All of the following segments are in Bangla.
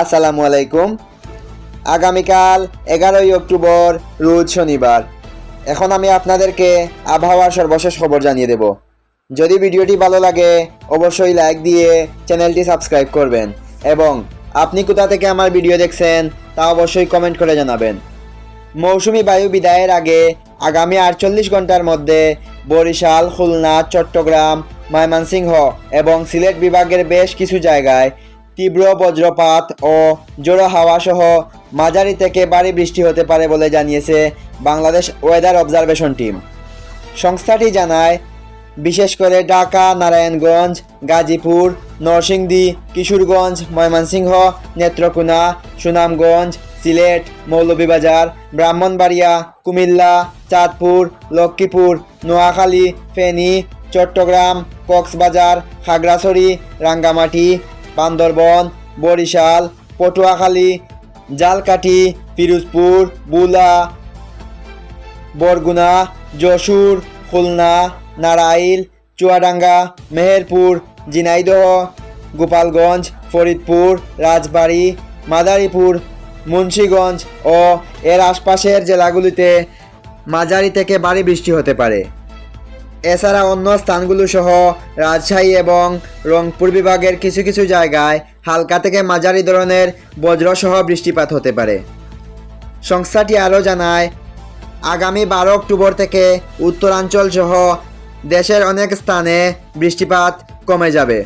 আসসালামু আলাইকুম। আগামীকাল এগারোই অক্টোবর, রোজ শনিবার। এখন আমি আপনাদেরকে আবহাওয়ার সর্বশেষ খবর জানিয়ে দেব। যদি ভিডিওটি ভালো লাগে, অবশ্যই লাইক দিয়ে চ্যানেলটি সাবস্ক্রাইব করবেন এবং আপনি কোথা থেকে আমার ভিডিও দেখছেন, তা অবশ্যই কমেন্ট করে জানাবেন। মৌসুমি বায়ু বিদায়ের আগে আগামী আটচল্লিশ ঘণ্টার মধ্যে বরিশাল, খুলনা, চট্টগ্রাম, ময়মনসিংহ এবং সিলেট বিভাগের বেশ কিছু জায়গায় তীব্র বজ্রপাত ও জোড়ো হাওয়া সহ মাঝারি থেকে ভারী বৃষ্টি হতে পারে বলে জানিয়েছে বাংলাদেশ ওয়েদার অবজারভেশন টিম। সংস্থাটি জানায়, বিশেষ করে ঢাকা, নারায়ণগঞ্জ, গাজীপুর, নরসিংদী, কিশোরগঞ্জ, ময়মনসিংহ, নেত্রকোনা, সুনামগঞ্জ, সিলেট, মৌলভীবাজার, ব্রাহ্মণবাড়িয়া, কুমিল্লা, চাঁদপুর, লক্ষ্মীপুর, নোয়াখালী, ফেনী, চট্টগ্রাম, কক্সবাজার, খাগড়াছড়ি, রাঙ্গামাটি বান্দরবন, বরিশাল, পটুয়াখালী, জালকাঠি, পিরোজপুর, বুলা, বরগুনা, যশোর, খুলনা, নারাইল, চুয়াডাঙ্গা, মেহেরপুর, ঝিনাইদহ, গোপালগঞ্জ, ফরিদপুর, রাজবাড়ী, মাদারীপুর, মুন্সীগঞ্জ ও এর আশপাশের জেলাগুলিতে মাঝারি থেকে ভারী বৃষ্টি হতে পারে। এছাড়া অন্য স্থানগুলো সহ রাজশাহী এবং রংপুর বিভাগের কিছু কিছু জায়গায় হালকা থেকে মাঝারি ধরনের বজ্রসহ বৃষ্টিপাত হতে পারে। সংস্থাটি আরও জানায়, আগামী বারো অক্টোবর থেকে উত্তরাঞ্চল সহ দেশের অনেক স্থানে বৃষ্টিপাত কমে যাবে।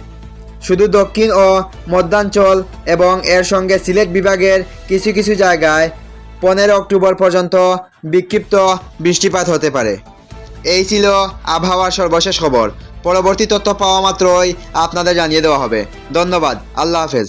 শুধু দক্ষিণ ও মধ্যাঞ্চল এবং এর সঙ্গে সিলেট বিভাগের কিছু কিছু জায়গায় পনেরো অক্টোবর পর্যন্ত বিক্ষিপ্ত বৃষ্টিপাত হতে পারে। এই ছিল আবহাওয়ার সর্বশেষ খবর। পরবর্তী তথ্য পাওয়া মাত্রই আপনাদের জানিয়ে দেওয়া হবে। ধন্যবাদ। আল্লাহ হাফেজ।